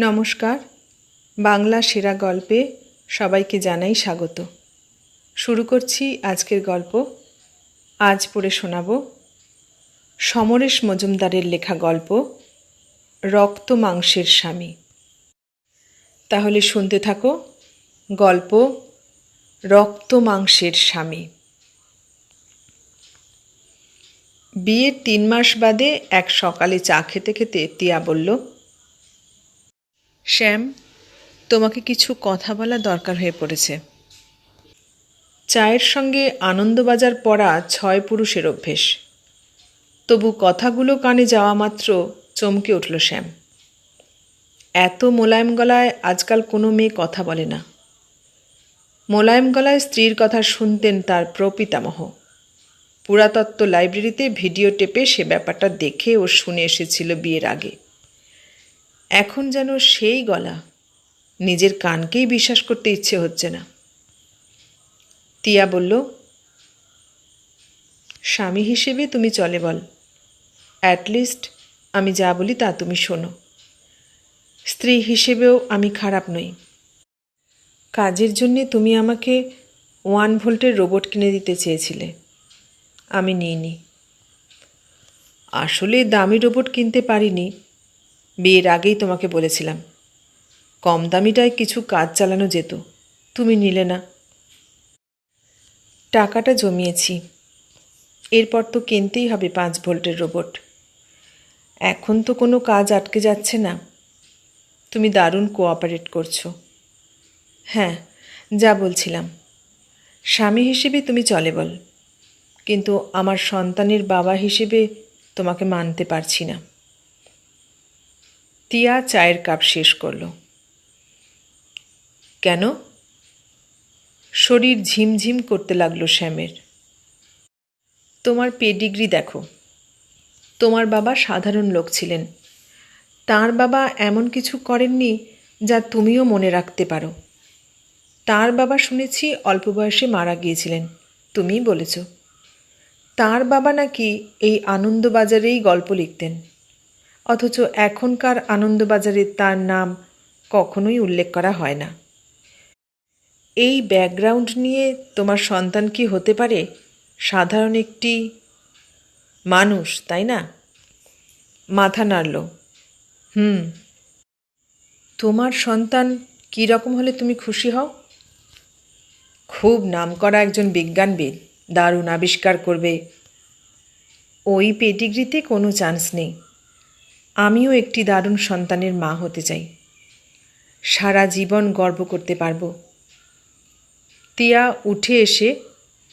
নমস্কার। বাংলা সেরা গল্পে সবাইকে জানাই স্বাগত। শুরু করছি আজকের গল্প। আজ পড়ে শোনাব সমরেশ মজুমদারের লেখা গল্প, রক্ত মাংসের স্বামী। তাহলে শুনতে থাকো গল্প, রক্ত মাংসের স্বামী। বিয়ের তিন মাস বাদে এক সকালে চা খেতে খেতে তিয়া বলল শ্যাম, তোমাকে কিছু কথা বলা দরকার হয়ে পড়েছে। চায়ের সঙ্গে আনন্দবাজার পড়া ছয় পুরুষের অভ্যেস। তবু কথাগুলো কানে যাওয়া মাত্র চমকে উঠল শ্যাম। এত মোলায়েম গলায় আজকাল কোনো মেয়ে কথা বলে না। মোলায়েম গলায় স্ত্রীর কথা শুনতেন তার প্রপিতামহ। পুরাতত্ত্ব লাইব্রেরিতে ভিডিও টেপে সে ব্যাপারটা দেখে ও শুনে এসেছিল বিয়ের আগে। এখন যেন সেই গলা নিজের কানকেই বিশ্বাস করতে ইচ্ছে হচ্ছে না। তিয়া বলল, স্বামী হিসেবে তুমি চলে বল। অ্যাটলিস্ট আমি যা বলি তা তুমি শোনো। স্ত্রী হিসেবেও আমি খারাপ নই। কাজের জন্যে তুমি আমাকে ওয়ান ভোল্টের রোবট কিনে দিতে চেয়েছিলে। আমি নিইনি। আসলে দামি রোবট কিনতে পারিনি। বিয়ের আগেই তোমাকে বলেছিলাম। কম দামিটায় কিছু কাজ চালানো যেত। তুমি নিলে না। টাকাটা জমিয়েছি। এরপর তো কিনতেই হবে পাঁচ ভোল্টের রোবট। এখন তো কোনো কাজ আটকে যাচ্ছে না। তুমি দারুণ কোঅপারেট করছ। হ্যাঁ যা বলছিলাম। স্বামী হিসেবে তুমি চলে বল। কিন্তু আমার সন্তানের বাবা হিসেবে তোমাকে মানতে পারছি না। তিয়া চায়ের কাপ শেষ করল। কেন? শরীর ঝিমঝিম করতে লাগল শ্যামের। তোমার পেডিগ্রি দেখো। তোমার বাবা সাধারণ লোক ছিলেন। তার বাবা এমন কিছু করেননি যা তুমিও মনে রাখতে পারো। তার বাবা শুনেছি অল্প বয়সে মারা গিয়েছিলেন, তুমিই বলেছ। তার বাবা নাকি এই আনন্দবাজারেই গল্প লিখতেন। অথচ এখনকার আনন্দবাজারে তার নাম কখনোই উল্লেখ করা হয় না। এই ব্যাকগ্রাউন্ড নিয়ে তোমার সন্তান কি হতে পারে? সাধারণ একটি মানুষ, তাই না? মাথা নাড়ল। হুম। তোমার সন্তান কী রকম হলে তুমি খুশি হও? খুব নামকরা একজন বিজ্ঞানবিদ দারুণ আবিষ্কার করবে। ওই পেটিগ্রিতে কোনো চান্স নেই। আমিও একটি দারুণ সন্তানের মা হতে চাই। সারা জীবন গর্ব করতে পারব। তিয়া উঠে এসে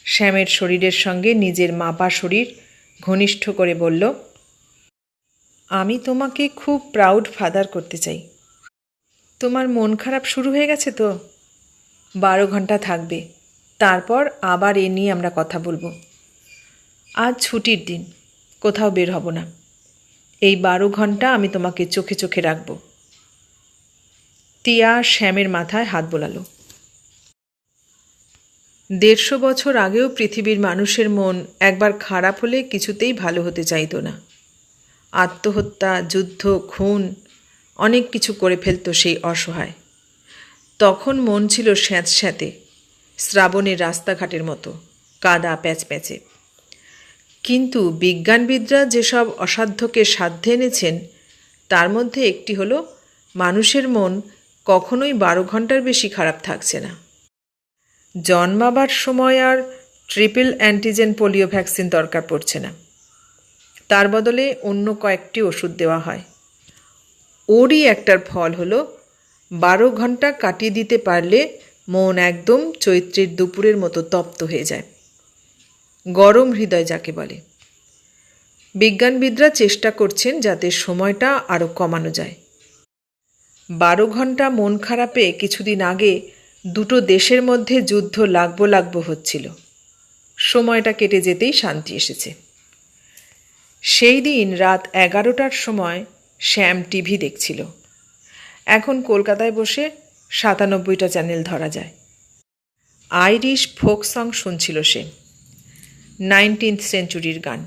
শ্যামের শরীরের সঙ্গে নিজের মাপা শরীর ঘনিষ্ঠ করে বলল, আমি তোমাকে খুব প্রাউড ফাদার করতে চাই। তোমার মন খারাপ শুরু হয়ে গেছে তো? বারো ঘণ্টা থাকবে। তারপর আবার এ নিয়ে আমরা কথা বলব। আজ ছুটির দিন, কোথাও বের হব না। এই বারো ঘণ্টা আমি তোমাকে চোখে চোখে রাখব। তিয়া শ্যামের মাথায় হাত বোলালো। দেড়শো বছর আগেও পৃথিবীর মানুষের মন একবার খারাপ হলে কিছুতেই ভালো হতে চাইতো না। আত্মহত্যা, যুদ্ধ, খুন, অনেক কিছু করে ফেলতো সেই অসহায়। তখন মন ছিল স্যাঁতস্যাঁতে, শ্রাবণের রাস্তাঘাটের মতো, কাদা প্যাচ প্যাচে। কিন্তু বিজ্ঞানবিদরা যেসব অসাধ্যকে সাধ্যে এনেছেন, তার মধ্যে একটি হলো, মানুষের মন কখনোই বারো ঘণ্টার বেশি খারাপ থাকছে না। জন্মাবার সময় আর ট্রিপল অ্যান্টিজেন পোলিও ভ্যাকসিন দরকার পড়ছে না। তার বদলে অন্য কয়েকটি ওষুধ দেওয়া হয়। ওরই একটার ফল হলো, বারো ঘণ্টা কাটিয়ে দিতে পারলে মন একদম চৈত্রের দুপুরের মতো তপ্ত হয়ে যায়। গরম হৃদয় যাকে বলে। বিজ্ঞানবিদরা চেষ্টা করছেন যাতে সময়টা আরও কমানো যায়। বারো ঘণ্টা মন খারাপে কিছুদিন আগে দুটো দেশের মধ্যে যুদ্ধ লাগবো লাগবো হচ্ছিল। সময়টা কেটে যেতেই শান্তি এসেছে। সেই দিন রাত এগারোটার সময় শ্যাম টিভি দেখছিল। এখন কলকাতায় বসে সাতানব্বইটা চ্যানেল ধরা যায়। আইরিশ ফোক সং শুনছিল সে। নাইনটিন্থ সেঞ্চুরির গান।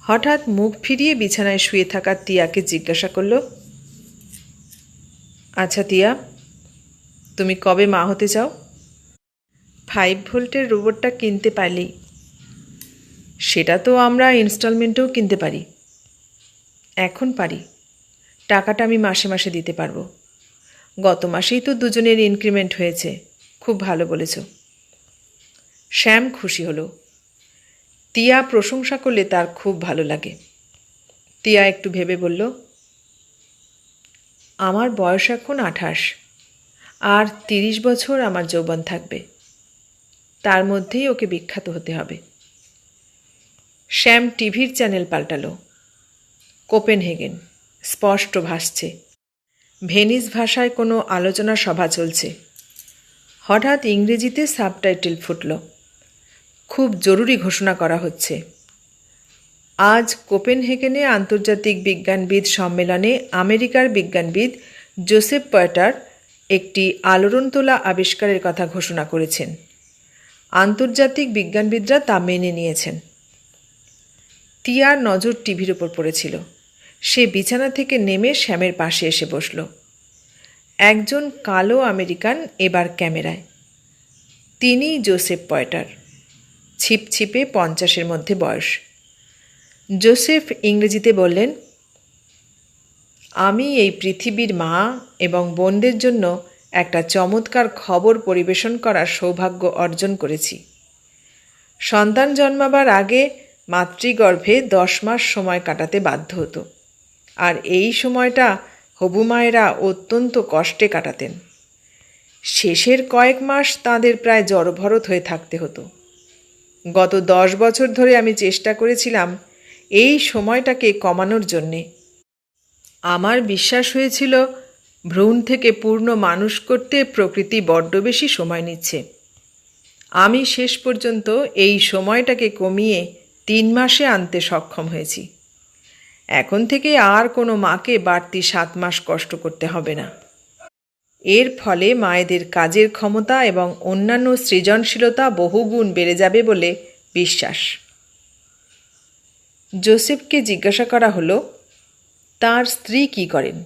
হঠাৎ মুখ ফিরিয়ে বিছানায় শুয়ে থাকা তিয়াকে জিজ্ঞাসা করল আচ্ছা তিয়া, তুমি কবে মা হতে চাও? ফাইভ ভোল্টের রোবটটা কিনতে পারলেই সেটা তো আমরা ইনস্টলমেন্টেও কিনতে পারি। এখন পারি। টাকাটা আমি মাসে মাসে দিতে পারব। গত মাসেই তো দুজনের ইনক্রিমেন্ট হয়েছে। খুব ভালো বলেছ। শ্যাম খুশি হলো। তিয়া প্রশংসা করলে তার খুব ভালো লাগে। তিয়া একটু ভেবে বলল, আমার বয়স এখন আঠাশ, আর তিরিশ বছর আমার যৌবন থাকবে। তার মধ্যেই ওকে বিখ্যাত হতে হবে। শ্যাম টিভির চ্যানেল পাল্টালো। কোপেনহেগেন, স্পষ্ট ভাসছে। ভেনিস ভাষায় কোনো আলোচনা সভা চলছে। হঠাৎ ইংরেজিতে সাবটাইটেল ফুটল। খুব জরুরি ঘোষণা করা হচ্ছে। আজ কোপেনহেগেনে আন্তর্জাতিক বিজ্ঞানবিদ সম্মেলনে আমেরিকার বিজ্ঞানবিদ জোসেফ পয়টার একটি আলোড়ন তোলা আবিষ্কারের কথা ঘোষণা করেছেন। আন্তর্জাতিক বিজ্ঞানবিদরা তা মেনে নিয়েছেন। তিয়ার নজর টিভির ওপর পড়েছিল। সে বিছানা থেকে নেমে শ্যামের পাশে এসে বসল। একজন কালো আমেরিকান এবার ক্যামেরায়। তিনি জোসেফ পয়টার ছিপছিপে পঞ্চাশের মধ্যে বয়স। জোসেফ ইংরেজিতে বললেন, আমি এই পৃথিবীর মা এবং বোনদের জন্য একটা চমৎকার খবর পরিবেশন করার সৌভাগ্য অর্জন করেছি। সন্তান জন্মাবার আগে মাতৃগর্ভে দশ মাস সময় কাটাতে বাধ্য হতো, আর এই সময়টা হবু মায়েরা অত্যন্ত কষ্টে কাটাতেন। শেষের কয়েক মাস তাদের প্রায় জড়ভরত হয়ে থাকতে হতো। গত দশ বছর ধরে আমি চেষ্টা করেছিলাম এই সময়টাকে কমানোর জন্যে। আমার বিশ্বাস হয়েছিল ভ্রূণ থেকে পূর্ণ মানুষ করতে প্রকৃতি বড্ড বেশি সময় নিচ্ছে। আমি শেষ পর্যন্ত এই সময়টাকে কমিয়ে তিন মাসে আনতে সক্ষম হয়েছি। এখন থেকে আর কোনো মাকে বাড়তি সাত মাস কষ্ট করতে হবে না। এর ফলে মায়েদের কাজের ক্ষমতা এবং অন্যান্য সৃজনশীলতা বহুগুণ বেড়ে যাবে বলে বিশ্বাস। জোসেফকে জিজ্ঞাসা করা হলো, তার স্ত্রী কি করেন?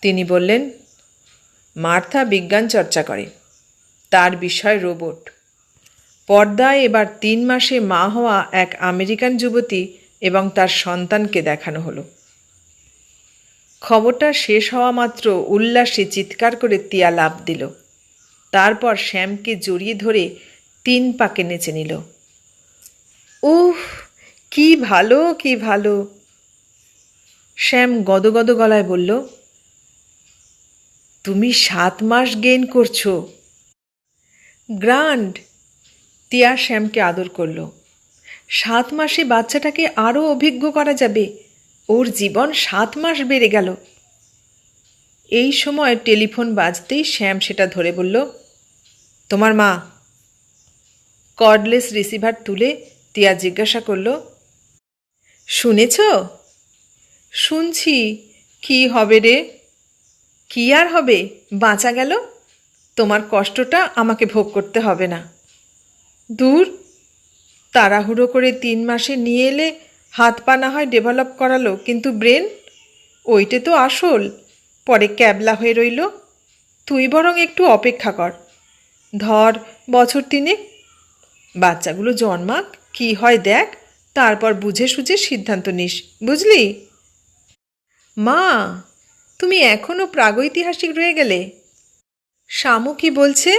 তিনি বললেন, মার্থা বিজ্ঞান চর্চা করে। তার বিষয় রোবট। পর্দায় এবার তিন মাসে মা হওয়া এক আমেরিকান যুবতী এবং তার সন্তানকে দেখানো হলো। খবরটা শেষ হওয়া মাত্র উল্লাসে চিৎকার করে তিয়া লাভ দিল। তারপর শ্যামকে জড়িয়ে ধরে তিন পাকে নেচে নিল। উহ কি ভালো কি ভালো। শ্যাম গদগদ গলায় বলল, তুমি সাত মাস গেইন করছ। গ্রান্ড তিয়া শ্যামকে আদর করল। সাত মাসে বাচ্চাটাকে আরও অভিজ্ঞ করা যাবে। ওর জীবন সাত মাস বেড়ে গেল। এই সময় টেলিফোন বাজতেই শ্যাম সেটা ধরে বলল, তোমার মা। কর্ডলেস রিসিভার তুলে তিয়া জিজ্ঞাসা করল, শুনেছ? শুনছি। কি হবে রে? কি আর হবে? বাঁচা গেল? তোমার কষ্টটা আমাকে ভোগ করতে হবে না। দূর, তাড়াহুড়ো করে তিন মাসে নিয়ে এলে হাত পা না হয় ডেভেলপ করালো, কিন্তু ব্রেন? ওইটে তো আসল। পরে ক্যাবলা হয়ে রইল, তুই বরং একটু অপেক্ষা কর। ধর, বছর তিনেক বাচ্চাগুলো জন্মাক, কি হয় দেখ, তারপর বুঝে সুঝে সিদ্ধান্ত নিস, বুঝলি? মা, তুমি এখনও প্রাগৈতিহাসিক রয়ে গেলে? শামু কি বলছে?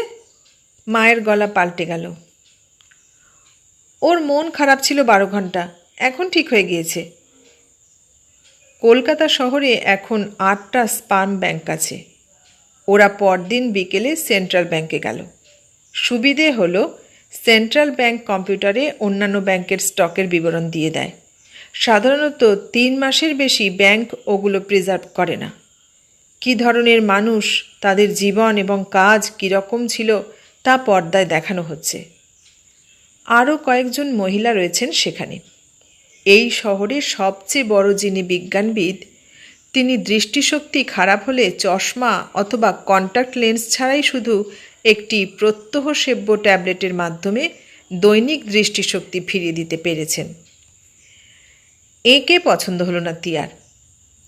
মায়ের গলা পাল্টে গেল। ওর মন খারাপ ছিল বারো ঘণ্টা। এখন ঠিক হয়ে গিয়েছে। কলকাতা শহরে এখন আটটা স্পার্ম ব্যাংক আছে। ওরা পরদিন বিকেলে সেন্ট্রাল ব্যাংকে গেল। সুবিধে হলো সেন্ট্রাল ব্যাংক কম্পিউটারে অন্যান্য ব্যাংকের স্টকের বিবরণ দিয়ে দেয়। সাধারণত তিন মাসের বেশি ব্যাংক ওগুলো প্রিজার্ভ করে না। কী ধরনের মানুষ, তাদের জীবন এবং কাজ কীরকম ছিল তা পর্দায় দেখানো হচ্ছে। আরও কয়েকজন মহিলা রয়েছেন সেখানে। এই শহরের সবচেয়ে বড় যিনি বিজ্ঞানবিদ, তিনি দৃষ্টিশক্তি খারাপ হলে চশমা অথবা কন্ট্যাক্ট লেন্স ছাড়াই শুধু একটি প্রত্যহসেব্য ট্যাবলেটের মাধ্যমে দৈনিক দৃষ্টিশক্তি ফিরিয়ে দিতে পেরেছেন। একে পছন্দ হলো না তিয়ার?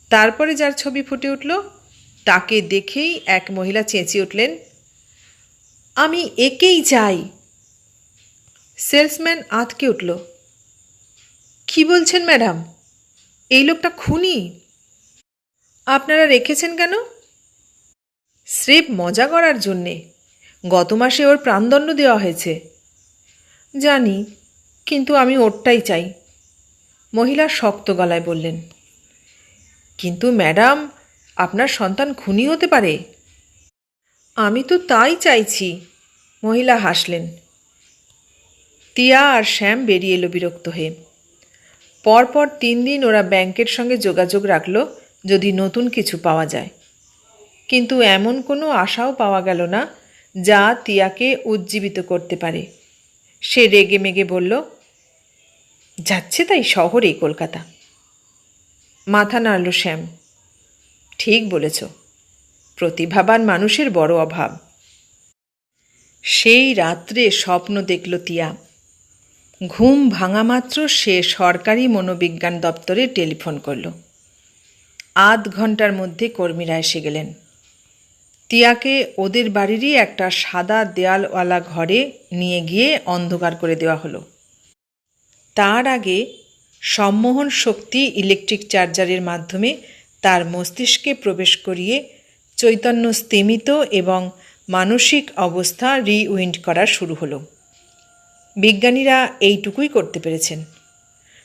তারপরে যার ছবি ফুটে উঠল, তাকে দেখেই এক মহিলা চেঁচিয়ে উঠলেন, আমি একেই চাই। সেলসম্যান আতকে উঠল। কি বলছেন ম্যাডাম? এই লোকটা খুনি? আপনারা রেখেছেন কেন? স্রেফ মজা করার জন্যে। গত মাসে ওর প্রাণদণ্ড দেওয়া হয়েছে। জানি, কিন্তু আমি ওরটাই চাই। মহিলা শক্ত গলায় বললেন, কিন্তু ম্যাডাম, আপনার সন্তান খুনি হতে পারে? আমি তো তাই চাইছি, মহিলা হাসলেন। টিয়া আর শ্যাম বেরিয়ে এলো বিরক্ত হয়ে। পরপর তিন দিন ওরা ব্যাংকের সঙ্গে যোগাযোগ রাখল যদি নতুন কিছু পাওয়া যায়। কিন্তু এমন কোনো আশাও পাওয়া গেল না যা তিয়াকে উজ্জীবিত করতে পারে। সে রেগে মেগে বলল, যাচ্ছে তাই শহরেই কলকাতা। মাথা নাড়ল শ্যাম, ঠিক বলেছ, প্রতিভাবান মানুষের বড় অভাব। সেই রাত্রে স্বপ্ন দেখল তিয়া ঘুম ভাঙা মাত্র সে সরকারি মনোবিজ্ঞান দপ্তরে টেলিফোন করল। আধ ঘণ্টার মধ্যে কর্মীরা এসে গেলেন। তিয়াকে ওদের বাড়িরই একটা সাদা দেয়ালওয়ালা ঘরে নিয়ে গিয়ে অন্ধকার করে দেওয়া হলো। তার আগে সম্মোহন শক্তি ইলেকট্রিক চার্জারের মাধ্যমে তার মস্তিষ্কে প্রবেশ করিয়ে চৈতন্য স্তিমিত এবং মানসিক অবস্থা রিউইন্ড করা শুরু হলো। বিজ্ঞানীরা এইটুকুই করতে পেরেছেন।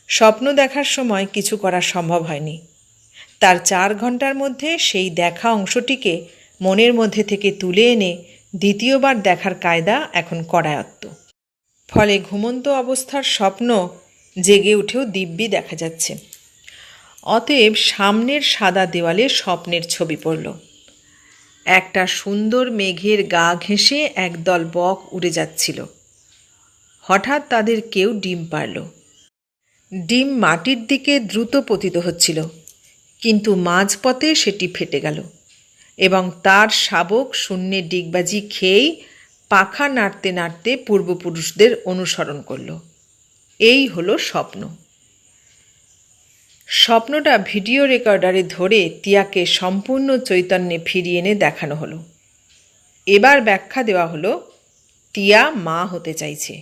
স্বপ্ন দেখার সময় কিছু করা সম্ভব হয়নি। তার চার ঘণ্টার মধ্যে সেই দেখা অংশটিকে মনের মধ্যে থেকে তুলে এনে দ্বিতীয়বার দেখার কায়দা এখন করায়ত্ত। ফলে ঘুমন্ত অবস্থার স্বপ্ন জেগে উঠেও দিব্যি দেখা যাচ্ছে। অতএব সামনের সাদা দেওয়ালে স্বপ্নের ছবি পড়ল। একটা সুন্দর মেঘের গা ঘেঁষে একদল বক উড়ে যাচ্ছিল। হঠাৎ তাদের কেউ ডিম পারল। ডিম মাটির দিকে দ্রুত পতিত হচ্ছিল, কিন্তু মাঝপথে সেটি ফেটে গেল এবং তার শাবক শূন্যে ডিগবাজি খেয়েই পাখা নাড়তে নাড়তে পূর্বপুরুষদের অনুসরণ করল। এই হলো স্বপ্ন। স্বপ্নটা ভিডিও রেকর্ডারে ধরে তিয়াকে সম্পূর্ণ চৈতন্যে ফিরিয়ে এনে দেখানো হলো। এবার ব্যাখ্যা দেওয়া হলো, তিয়া মা হতে চাইছে।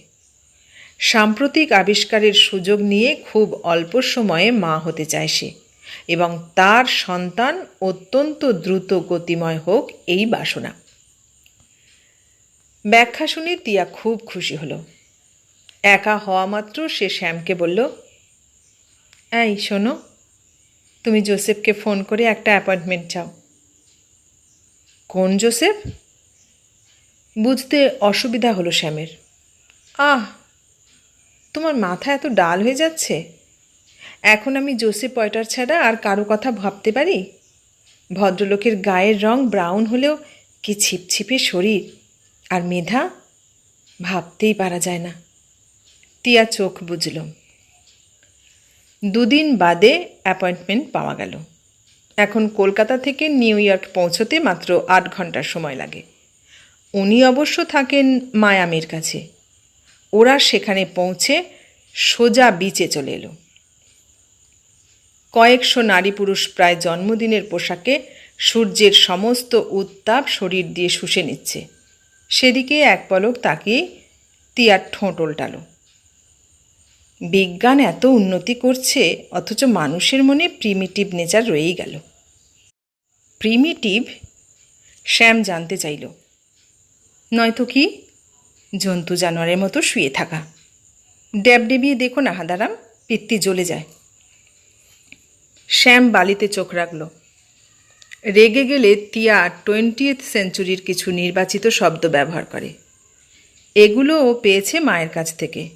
সাম্প্রতিক আবিষ্কারের সুযোগ নিয়ে খুব অল্প সময়ে মা হতে চায় সে এবং তার সন্তান অত্যন্ত দ্রুত গতিময় হোক এই বাসনা। ব্যাখ্যা শুনে তিয়া খুব খুশি হলো। একা হওয়া মাত্র সে শ্যামকে বলল, এই শোনো, তুমি জোসেফকে ফোন করে একটা অ্যাপয়েন্টমেন্ট চাও। কোন জোসেফ? বুঝতে অসুবিধা হলো শ্যামের। আহ তোমার মাথা এত ডাল হয়ে যাচ্ছে? এখন আমি জোসে পয়টার ছাড়া আর কারও কথা ভাবতে পারি? ভদ্রলোকের গায়ের রং ব্রাউন হলেও কি ছিপছিপে শরীর? আর মেধা? ভাবতেই পারা যায় না। তিয়া চোখ বুঝল দুদিন বাদে অ্যাপয়েন্টমেন্ট পাওয়া গেল। এখন কলকাতা থেকে নিউ ইয়র্ক পৌঁছতে মাত্র আট ঘণ্টার সময় লাগে। উনি অবশ্য থাকেন মায়ামির কাছে। ওরা সেখানে পৌঁছে সোজা বিচে চলে এলো। কয়েকশো নারী পুরুষ প্রায় জন্মদিনের পোশাকে সূর্যের সমস্ত উত্তাপ শরীর দিয়ে শুষে নিচ্ছে। সেদিকে এক পলক তাকিয়ে তিয়ার ঠোঁট ওল্টালো। বিজ্ঞান এত উন্নতি করছে, অথচ মানুষের মনে প্রিমিটিভ নেচার রয়েই গেল। প্রিমিটিভ শ্যাম জানতে চাইল। নয়তো কি? জন্তু জানোয়ারের মতো শুয়ে থাকা। ড্যাব ডেবিয়ে দেখো না, হাদারাম, পিত্তি জ্বলে যায়। শ্যাম বালিতে চোখ রাখল। রেগে গেলে তিয়া টোয়েন্টিয়েথ সেঞ্চুরির কিছু নির্বাচিত শব্দ ব্যবহার করে। এগুলো ও পেয়েছে মায়ের কাছ থেকে।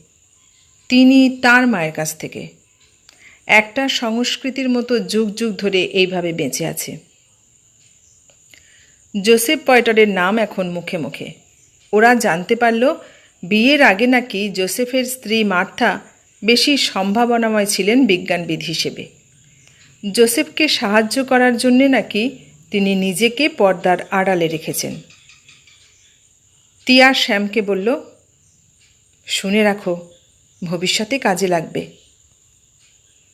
তিনি তার মায়ের কাছ থেকে। একটা সংস্কৃতির মতো যুগ যুগ ধরে এইভাবে বেঁচে আছে। জোসেফ পয়টারের নাম এখন মুখে মুখে। ওরা জানতে পারল বিয়ের আগে নাকি জোসেফের স্ত্রী মার্থা বেশি সম্ভাবনাময় ছিলেন বিজ্ঞানবিদ হিসেবে। জোসেফকে সাহায্য করার জন্যে নাকি তিনি নিজেকে পর্দার আড়ালে রেখেছেন। তিয়া শ্যামকে বলল, শুনে রাখো, ভবিষ্যতে কাজে লাগবে।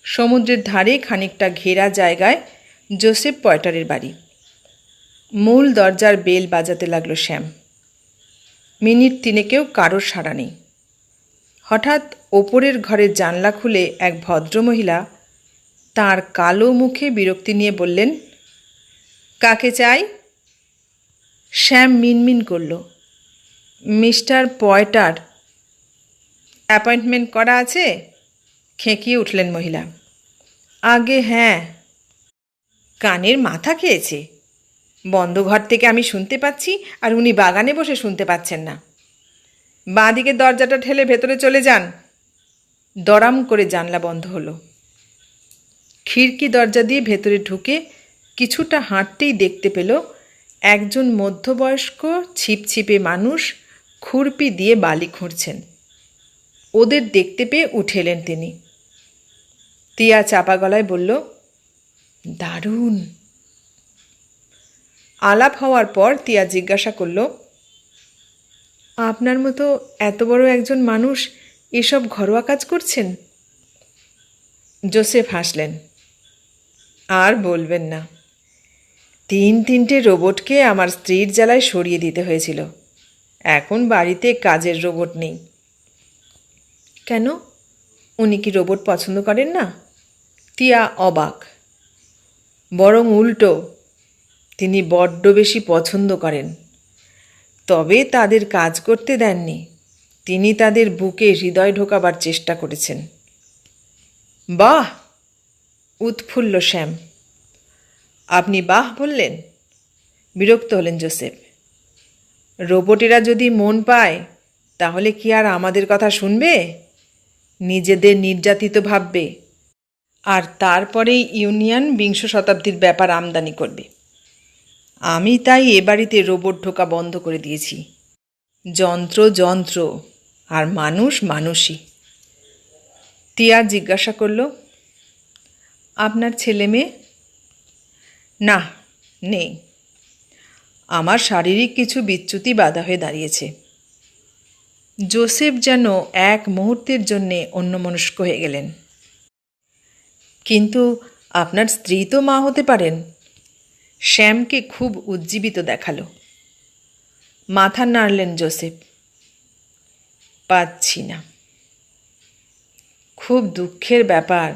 সমুদ্রের ধারে খানিকটা ঘেরা জায়গায় জোসেফ পয়টারের বাড়ি। মূল দরজার বেল বাজাতে লাগল শ্যাম। মিনিট তিনেকেও কারোর সাড়া নেই। হঠাৎ ওপরের ঘরের জানলা খুলে এক ভদ্রমহিলা তার কালো মুখে বিরক্তি নিয়ে বললেন, কাকে চাই? শ্যাম মিনমিন করল, মিস্টার পয়টার। অ্যাপয়েন্টমেন্ট করা আছে? খেঁকিয়ে উঠলেন মহিলা, আগে হ্যাঁ। কানের মাথা খেয়েছে। বন্ধ ঘর থেকে আমি শুনতে পাচ্ছি আর উনি বাগানে বসে শুনতে পাচ্ছেন না। বাঁ দিকের দরজাটা ঠেলে ভেতরে চলে যান। দরাম করে জানলা বন্ধ হলো। খিড়কি দরজা দিয়ে ভেতরে ঢুকে কিছুটা হাঁটতেই দেখতে পেল একজন মধ্যবয়স্ক ছিপছিপে মানুষ খুরপি দিয়ে বালি খুঁড়ছেন। ওদের দেখতে পেয়ে উঠে এলেন তিনি। তিয়া চাপা গলায় বলল, দারুণ! আলাপ হওয়ার পর তিয়া জিজ্ঞাসা করল, আপনার মতো এত বড় একজন মানুষ এসব ঘরোয়া কাজ করছেন? জোসেফ হাসলেন, আর বলবেন না। তিন তিনটে রোবটকে আমার স্ত্রীর জ্বালায় সরিয়ে দিতে হয়েছিল। এখন বাড়িতে কাজের রোবট নেই। কেন? উনি কি রোবট পছন্দ করেন না? তিয়া অবাক, বরং উল্টো। তিনি বড্ড বেশি পছন্দ করেন। তবে তাদের কাজ করতে দেননি। তিনি তাদের বুকে হৃদয় ঢোকাবার চেষ্টা করেছেন। বাহ! উৎফুল্ল শ্যাম। আপনি বাহ বললেন? বিরক্ত হলেন জোসেফ। রোবটেরা যদি মন পায়, তাহলে কি আর আমাদের কথা শুনবে? নিজেদের নির্যাতিত ভাববে। আর তারপরেই ইউনিয়ন বিংশ শতাব্দীর ব্যাপার আমদানি করবে। আমি তাই এ বাড়িতে রোবট ঢোকা বন্ধ করে দিয়েছি। যন্ত্র যন্ত্র, আর মানুষ মানুষই। তিয়া জিজ্ঞাসা করল, আপনার ছেলে মেয়ে? না, নেই। আমার শারীরিক কিছু বিচ্যুতি বাধা হয়ে দাঁড়িয়েছে। জোসেফ যেন এক মুহূর্তের জন্যে অন্যমনস্ক হয়ে গেলেন। কিন্তু আপনার স্ত্রী তো মা হতে পারেন। শ্যামকে খুব উজ্জীবিত দেখাল। মাথা নাড়লেন জোসেফ। পাচ্ছি না। খুব দুঃখের ব্যাপার,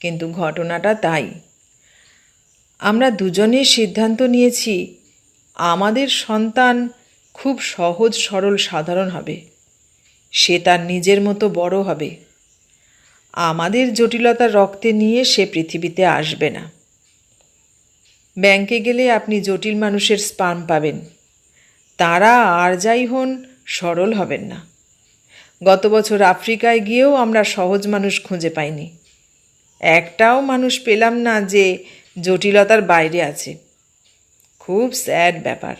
কিন্তু ঘটনাটা তাই। আমরা দুজনে সিদ্ধান্ত নিয়েছি, আমাদের সন্তান খুব সহজ সরল সাধারণ হবে। সে তার নিজের মতো বড় হবে। আমাদের জটিলতা রক্তে নিয়ে সে পৃথিবীতে আসবে না। ব্যাংকে গেলে আপনি জটিল মানুষের স্পাম পাবেন। তারা আর যাই হন, সরল হবেন না। গত বছর আফ্রিকায় গিয়েও আমরা সহজ মানুষ খুঁজে পাইনি। একটাও মানুষ পেলাম না যে জটিলতার বাইরে আছে। খুব স্যাড ব্যাপার।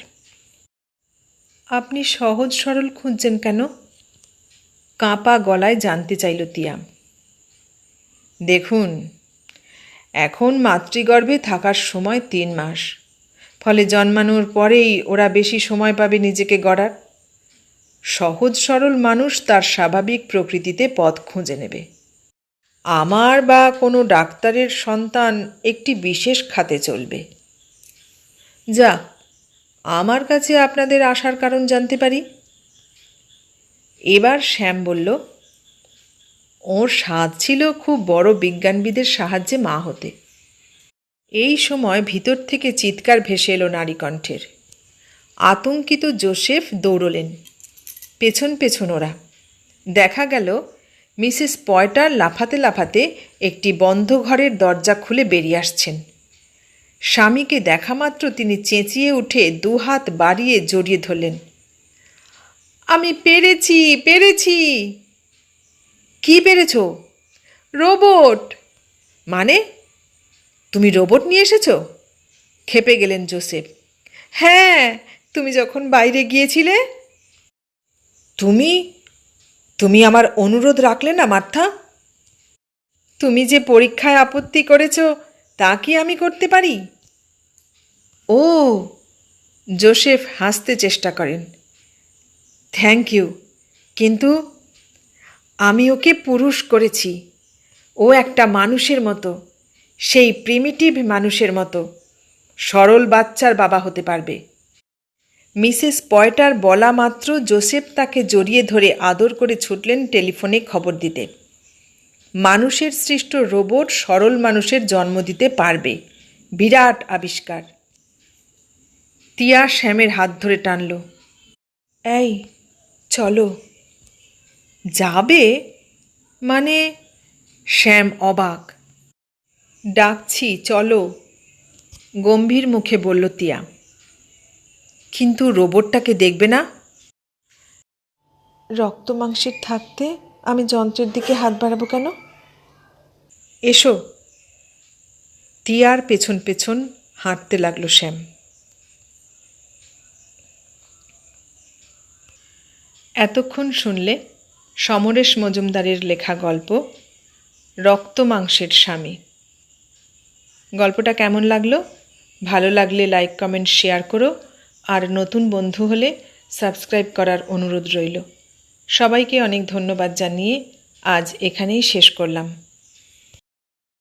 আপনি সহজ সরল খুঁজছেন কেন? কাঁপা গলায় জানতে চাইল তিয়াম। দেখুন এখন মাতৃগর্ভে থাকার সময় তিন মাস। ফলে জন্মানোর পরেই ওরা বেশি সময় পাবে নিজেকে গড়ার। সহজ সরল মানুষ তার স্বাভাবিক প্রকৃতিতে পথ খুঁজে নেবে। আমার বা কোনো ডাক্তারের সন্তান একটি বিশেষ খাতে চলবে। যা, আমার কাছে আপনাদের আসার কারণ জানতে পারি? এবার শ্যাম বলল ওর স্বাদ ছিল খুব বড় বিজ্ঞানবিদের সাহায্যে মা হতে। এই সময় ভিতর থেকে চিৎকার ভেসে এলো নারীকণ্ঠের আতঙ্কিত জোসেফ দৌড়লেন। পেছন পেছন ওরা। দেখা গেল, মিসেস পয়টার লাফাতে লাফাতে একটি বন্ধ ঘরের দরজা খুলে বেরিয়ে আসছেন। স্বামীকে দেখা মাত্র তিনি চেঁচিয়ে উঠে দুহাত বাড়িয়ে জড়িয়ে ধরলেন। আমি পেরেছি পেরেছি! কি পেরেছ? রোবট। মানে? তুমি রোবট নিয়ে এসেছ? খেপে গেলেন জোসেফ। হ্যাঁ তুমি যখন বাইরে গিয়েছিলে? তুমি তুমি আমার অনুরোধ রাখলে না, মার্থা? তুমি যে পরীক্ষায় আপত্তি করেছ, তা কি আমি করতে পারি? ও, জোসেফ হাসতে চেষ্টা করেন। Thank you. কিন্তু আমি ওকে পুরুষ করেছি। ও একটা মানুষের মতো, সেই প্রিমিটিভ মানুষের মতো। সরল বাচ্চার বাবা হতে পারবে। মিসেস পয়টার বলা মাত্র জোসেফ তাকে জড়িয়ে ধরে আদর করে ছুটলেন টেলিফোনে খবর দিতে। মানুষের সৃষ্ট রোবট সরল মানুষের জন্ম দিতে পারবে। বিরাট আবিষ্কার। টিয়া শ্যামের হাত ধরে টানল। এই, চলো। যাবে মানে শ্যাম অবাক। ডাকছি চলো। গম্ভীর মুখে বলল তিয়া কিন্তু রোবটটাকে দেখবে না? রক্ত মাংসের থাকতে আমি যন্ত্রের দিকে হাত বাড়াবো কেন? এসো। টিয়ার পেছন পেছন হাঁটতে লাগল শ্যাম। এতক্ষণ শুনলে সমরেশ মজুমদারের লেখা গল্প, রক্ত মাংসের স্বামী। গল্পটা কেমন লাগল? ভালো লাগলে লাইক, কমেন্ট, শেয়ার করো। আর নতুন বন্ধু হলে সাবস্ক্রাইব করার অনুরোধ রইল। সবাইকে অনেক ধন্যবাদ জানিয়ে আজ এখানেই শেষ করলাম।